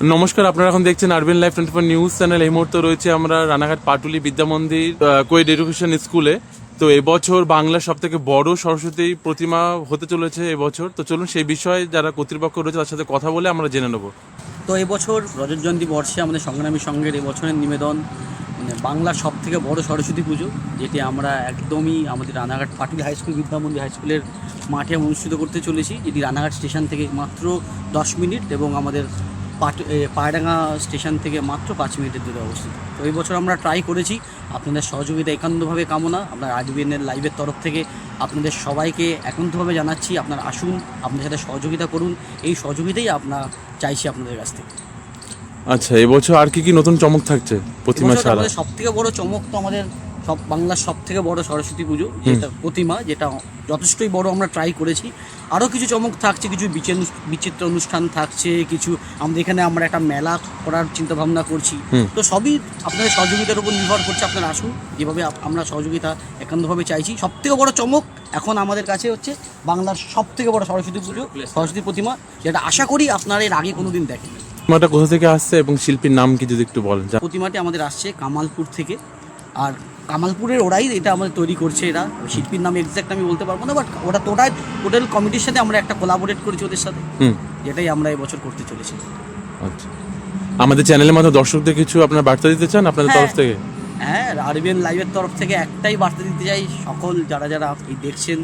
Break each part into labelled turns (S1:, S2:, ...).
S1: নমস্কার, আপনারা এখন দেখছেন RBN live twenty four news channel এই মুহূর্তে রয়েছে আমরা রানাঘাট পাটুলি বিদ্যা মন্দির কোয়েড এডুকেশন স্কুলে তো এবছর বাংলার সব থেকে বড় সরস্বতী প্রতিমা হতে চলেছে এবছর। তো চলুন সেই বিষয়ে যারা কর্তৃপক্ষ রয়েছে তার সাথে কথা বলে আমরা জেনে নেব।
S2: তো এবছর রজত জয়ন্তী বর্ষে আমাদের সংগ্রামী সংঘের এবছরের নিবেদন মানে বাংলার সব থেকে বড় সরস্বতী পুজো, যেটি আমরা একদমই আমাদের Ranaghat Patuli high school Vidyamandir high স্কুলের মাঠে অনুষ্ঠিত করতে চলেছি। এটি রানাঘাট স্টেশন থেকে মাত্র দশ মিনিট এবং আমাদের পায়রাঙ্গা স্টেশন থেকে মাত্র পাঁচ মিনিটের দূরে অবস্থিত। তো এই বছর আমরা ট্রাই করেছি। আপনাদের সহযোগিতা একান্তভাবে কামনা। আপনার আরবিএনের লাইভের তরফ থেকে আপনাদের সবাইকে একান্তভাবে জানাচ্ছি। আপনার আসুন আপনাদের সাথে সহযোগিতা করুন। এই সহযোগিতাই আপনার চাইছি আপনাদের কাছ থেকে।
S1: আচ্ছা এবছর আর কি কি নতুন চমক থাকছে প্রতিমা ছাড়া?
S2: সব থেকে বড় চমক তো আমাদের সব বাংলার সব থেকে বড় সরস্বতী পুজো যেটা প্রতিমা যেটা যথেষ্টই বড় আমরা ট্রাই করেছি। আরও কিছু চমক থাকছে কিছু বিচিত্র অনুষ্ঠান থাকছে কিছু আমাদের এখানে আমরা একটা মেলা করার চিন্তা ভাবনা করছি তো সবই আপনাদের সহযোগিতার উপর নির্ভর করছে আপনারা আসুন যেভাবে আমরা সহযোগিতা একান্তভাবে চাইছি। সব থেকে বড় চমক এখন আমাদের কাছে হচ্ছে বাংলার সব থেকে বড় সরস্বতী পুজো সরস্বতী প্রতিমা যেটা আশা করি আপনারা এর আগে কোনোদিন দেখেন
S1: প্রতিমাটা কোথা থেকে আসছে এবং শিল্পীর নাম কি যদি একটু বলেন?
S2: প্রতিমাটি আমাদের আসছে কামালপুর থেকে। আর কামালপুরের ওরাই এটা আমাদের তৈরি করছে এরা। শিল্পীর নাম এক্সাক্ট আমি বলতে পারব না বাট ওটা টোটাল টোটাল কমিটির সাথে আমরা একটা কোলাবোরেট করেছি ওদের সাথে।
S1: হুম।
S2: যেটাই আমরা এবছর করতে চলেছি।
S1: আচ্ছা। আমাদের চ্যানেলের মাধ্যমে দর্শকদের কিছু আপনার বার্তা দিতে চান আপনাদের
S2: হ্যাঁ।
S1: তরফ থেকে?
S2: হ্যাঁ আরবিএন লাইভের তরফ থেকে একটাই বার্তা দিতে চাই সকল যারা যারা এই দেখছেন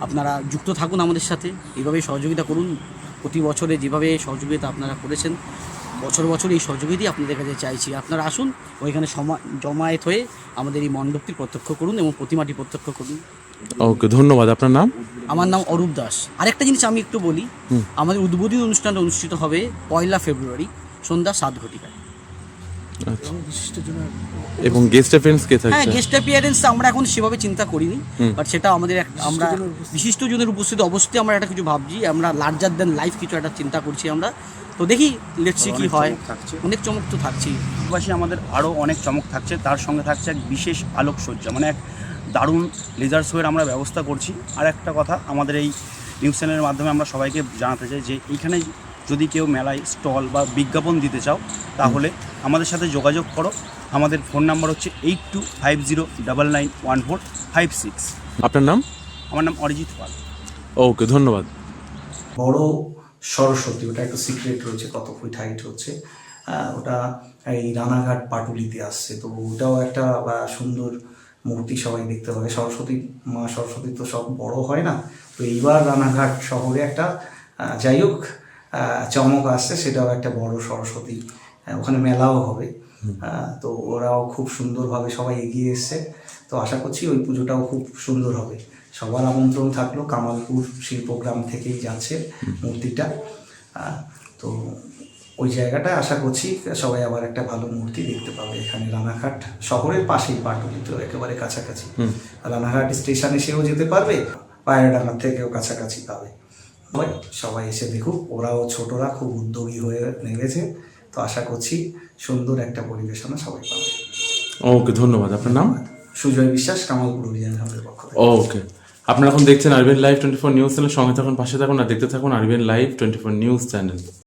S2: আপনারা যুক্ত থাকুন আমাদের সাথে। এইভাবেই সহযোগিতা করুন। প্রতি বছরে যেভাবে সহযোগিতা আপনারা করেছেন বছর বছর এই সহযোগিতাই আপনাদের কাছে চাইছি। আপনারা আসুন ওইখানে জমায়েত হয়ে আমাদের এই মণ্ডপটি প্রত্যক্ষ করুন এবং প্রতিমাটি প্রত্যক্ষ করুন।
S1: ওকে ধন্যবাদ। আপনার নাম?
S2: আমার নাম অরূপ দাস। আরেকটা জিনিস আমি একটু বলি আমাদের উদ্বোধনী অনুষ্ঠানটা অনুষ্ঠিত হবে পয়লা ফেব্রুয়ারি সন্ধ্যা সাত ঘটিকায়।
S1: এবং গেস্ট অ্যাপিয়ারেন্স কে
S2: হ্যাঁ গেস্ট অ্যাপিয়ারেন্স আমরা এখন সেভাবে চিন্তা করিনি বাট সেটা আমাদের এক- আমরা বিশিষ্ট জনের উপস্থিতি। অবশ্যই আমরা একটা কিছু ভাবছি আমরা লার্জার দেন লাইফ কিছু একটা চিন্তা করছি আমরা। তো দেখি লেটসি কি হয়। অনেক চমক তো থাকছেই।
S3: পাশাপাশি আমাদের আরও অনেক চমক থাকছে তার সঙ্গে থাকছে এক বিশেষ আলোকসজ্জা মানে এক দারুণ লেজার শোয়ের আমরা ব্যবস্থা করছি। আর একটা কথা আমাদের এই নিউজ চ্যানেলের মাধ্যমে আমরা সবাইকে জানাতে চাই যে এইখানে যদি কেউ মেলায় স্টল বা বিজ্ঞাপন দিতে চাও তাহলে আমাদের সাথে যোগাযোগ করো। আমাদের ফোন নাম্বার হচ্ছে eight two five zero double nine one four five six
S1: আপনার নাম?
S3: আমার নাম অরিজিৎ পাল।
S1: ওকে ধন্যবাদ।
S4: বড় সরস্বতী ওটা একটা সিক্রেট রয়েছে কত ফুট হাইট হচ্ছে। ওটা এই রানাঘাট পাটুলিতে আসছে তো ওটাও একটা সুন্দর মূর্তি সবাই দেখতে পাবে। সরস্বতী মা সরস্বতী তো সব বড় হয় না তো এইবার রানাঘাট শহরে একটা যাই হোক চমক আসছে সেটাও একটা বড় সরস্বতী ওখানে মেলাও হবে। তো ওরাও খুব সুন্দরভাবে সবাই এগিয়ে এসছে। তো আশা করছি ওই পুজোটাও খুব সুন্দর হবে। সবার আমন্ত্রণ থাকল কামালপুর শিল্পগ্রাম থেকেই যাচ্ছে মূর্তিটা। তো ওই জায়গাটায় আশা করছি সবাই আবার একটা ভালো মূর্তি দেখতে পাবে। এখানে রানাঘাট শহরের পাশেই পাটুলি তো একেবারে কাছাকাছি। রানাঘাট স্টেশনে সেও যেতে পারবে পায়রাডাঙ্গার থেকেও কাছাকাছি পাবে। সবাই এসে দেখুক ওরাও ছোটরা খুব উদ্যোগী হয়ে নেমেছে। তো আশা করছি সুন্দর একটা পরিবেশনা সবাই পাবে।
S1: ওকে ধন্যবাদ। আপনার নাম?
S4: সুজয় বিশ্বাস কামালপুর অভিযান আমাদের পক্ষ থেকে।
S1: ওকে আপনারা এখন দেখছেন RBN live twenty four news channel. সঙ্গে থাকুন পাশে থাকুন আর দেখতে থাকুন RBN live twenty four news channel.